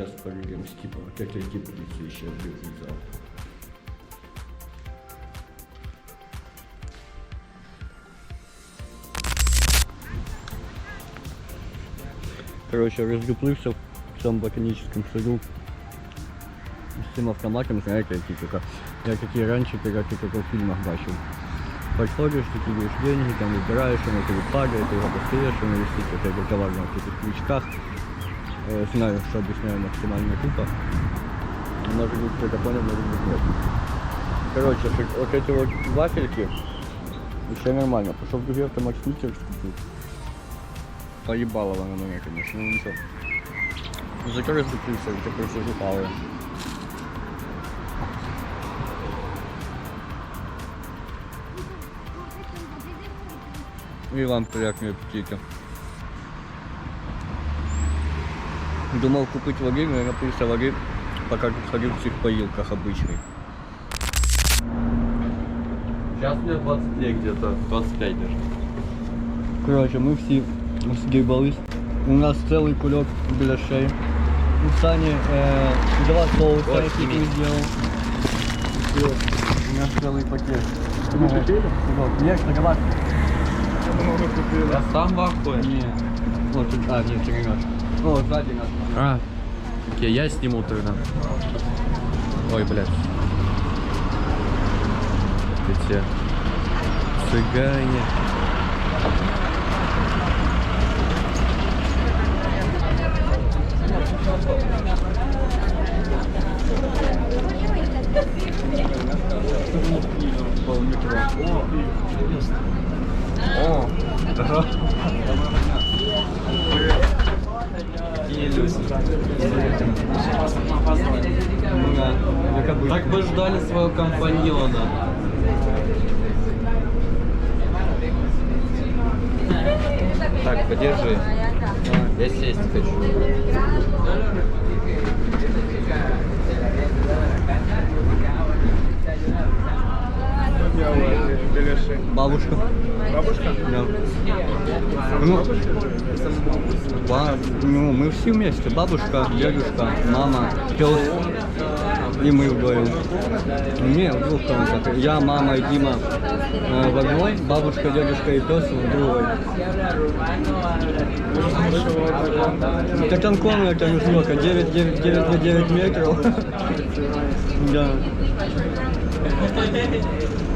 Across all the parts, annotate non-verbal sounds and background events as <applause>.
Сейчас проверим с типа. Вот этой теплицы еще зал. Короче, раздуплился в цьому ботаническом саду з цим автоматом, знаєте, які тільки, я такі раніше як тільки в фільмах бачив. Подходишь, ты кидаешь деньги, там выбираешь, оно тебе падает, ты его достаешь, оно висит у тебя товар на таких крючках. Э, знаю, что объясняю максимально тупо. Может быть, кто-то понял, может быть, нет. Короче, вот эти вот вафельки, еще нормально. Пошел в другой автомат сникерс купил. Поебало она меня, конечно, ну ничего. Зато раздуплился, это просто жупалые. И вам приятного аппетита. Думал купить воды, но я напился воды, пока тут ходил в этих поилках обычных. Сейчас мне 20 лет где-то, 25 даже. Короче, мы все съебались. У нас целый кулек для шеи. У Сани э, два соуса, Вот, сними. ты сделал. Всё, У нас целый пакет. Вы купили? Нет, договор. Я сам в ахуе. Нет. Вот, а, нет, ты не. О, сзади нас. А, окей, я сниму тогда. Ой, блядь. Эти цыгане. О, да. Обычно. Так бы ждали своего компаньона. Так, подержи. Я сесть хочу. Бабушка. Бабушка? Да. Ну, ба- ну, мы все вместе. Бабушка, дедушка, мама, пес. И мы вдвоем. Не, в двух комнатах. Я, мама и Дима э, в одной, бабушка, дедушка и пес в другой. Там комната, ну сколько, 9, 9, 9 на 9 метров. <laughs> Да.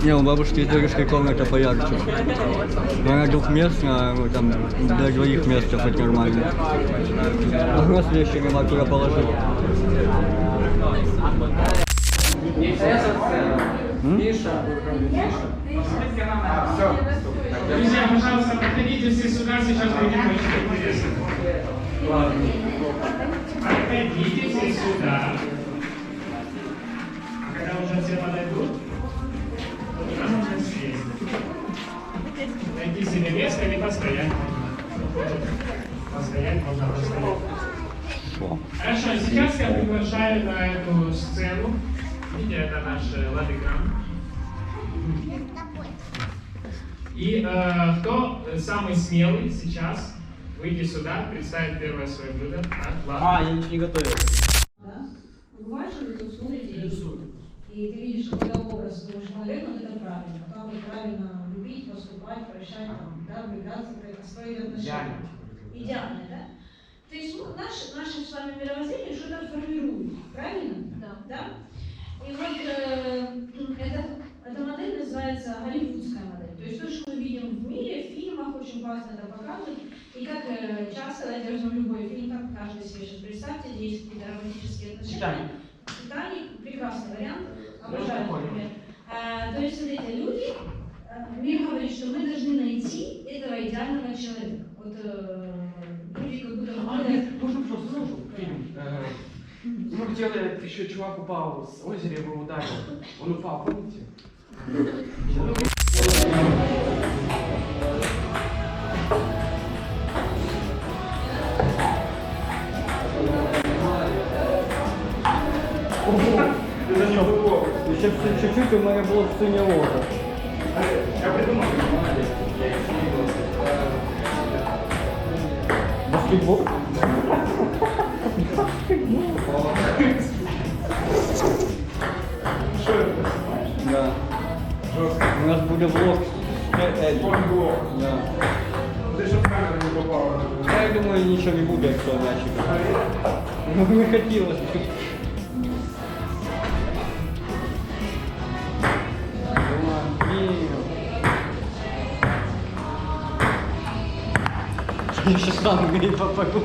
Не, у бабушки с дедушкой комната поярче. Но Она двухместная, ну, там для двоих мест хоть нормально. А у нас вещи нема куда положить. Друзья, пожалуйста, подходите все сюда, сейчас будет очень интересно. Подходите все сюда. А когда уже все подойдут, Найти себе место или постоять можно. Постоять можно постоять. Хорошо, сейчас я приглашаю на эту сцену. Видите, это наш э, ладыграм. И э, кто самый смелый сейчас, выйди сюда, представить первое свое блюдо. Так, ладно. А, я ничего не готовил. Да? Бывает, что вы тут смотрите и, и ты видишь какой-то образ, думаешь, наверное, это правильно. Как бы правильно любить, поступать, прощать, там, да, влюбляться, как строить отношения. Идеально, да? То есть ну, наше, наше с вами мировоззрение что-то формирует, правильно? Да. да? И вот э, эта, эта модель называется голливудская модель. То есть то, что мы видим в мире, в фильмах, очень классно это показывают. И как э, часто, давайте возьмем любой фильм, как каждый себе сейчас представьте, где есть какие-то романтические отношения. Титаник. Титаник, прекрасный вариант, обожаю, например. А, то есть, смотрите, люди, э, что мы должны найти этого идеального человека. Вот э, люди как будто... А, нет, можно просто слушал фильм. Э, Ну, где вот еще чувак упал с озера, его ударил. Он упал, помните? Еще чуть-чуть у меня было синее лото. Баскетбол? Что это? Да. У нас будет блок. Да. Ты же камеру не попал. Я думаю, ничего не будет, если иначе. Ну, не хотелось. Я ще сам не попаду.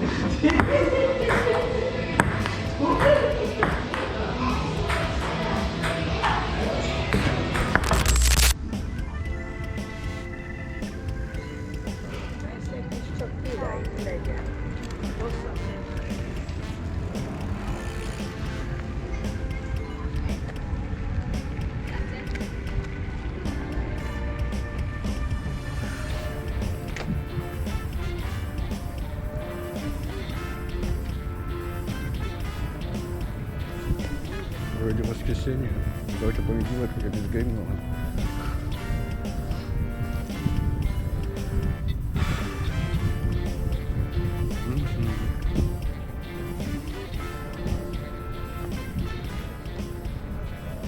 Воскресенье. Только понедельник, как без геймного.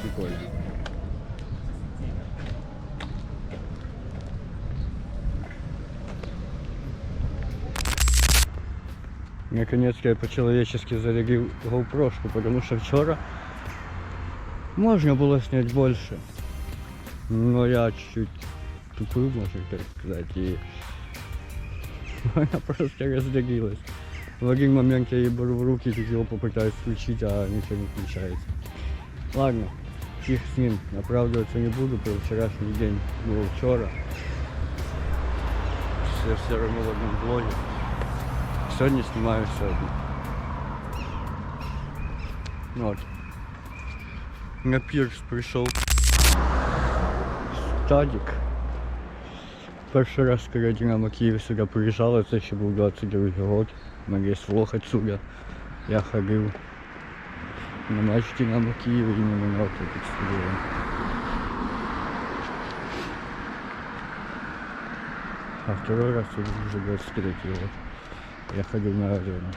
Прикольно. Наконец-то я по-человечески зарядил GoPro, потому что вчера можно было снять больше. Но я чуть-чуть тупый, можно так сказать, и <laughs> она просто разрядилась. В один момент я ей беру в руки, тут его попытаюсь включить, а ничего не включается. Ладно, фиг с ним, оправдываться не буду, про вчерашний день было вчера. Я все равно в одном блоге. Сегодня снимаю сегодня. Вот На пірс прийшов стадік. Перший раз, коли Динамо Київ сюди приїжджала, це ще був 22 год. У мене є влог отсюда. Я ходив на матч Динамо Київ і іменно на отой під стадіон. А второй раз это уже 23 год. Я ходил на арену.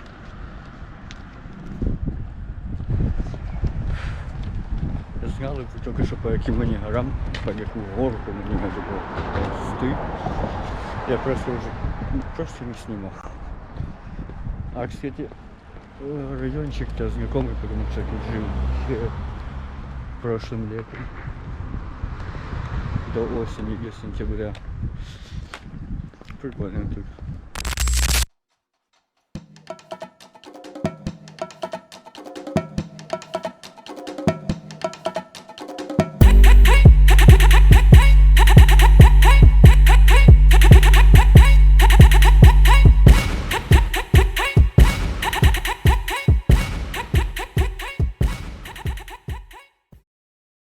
Зняли б тільки що по яким мені горам, по яку горку мені треба було ползти. Я просто вже ну, просто не снимал. А, кстати, э, райончик-то знакомый, потому что я тут жил э, прошлым летом. До осени, до сентября. Прикольно тут.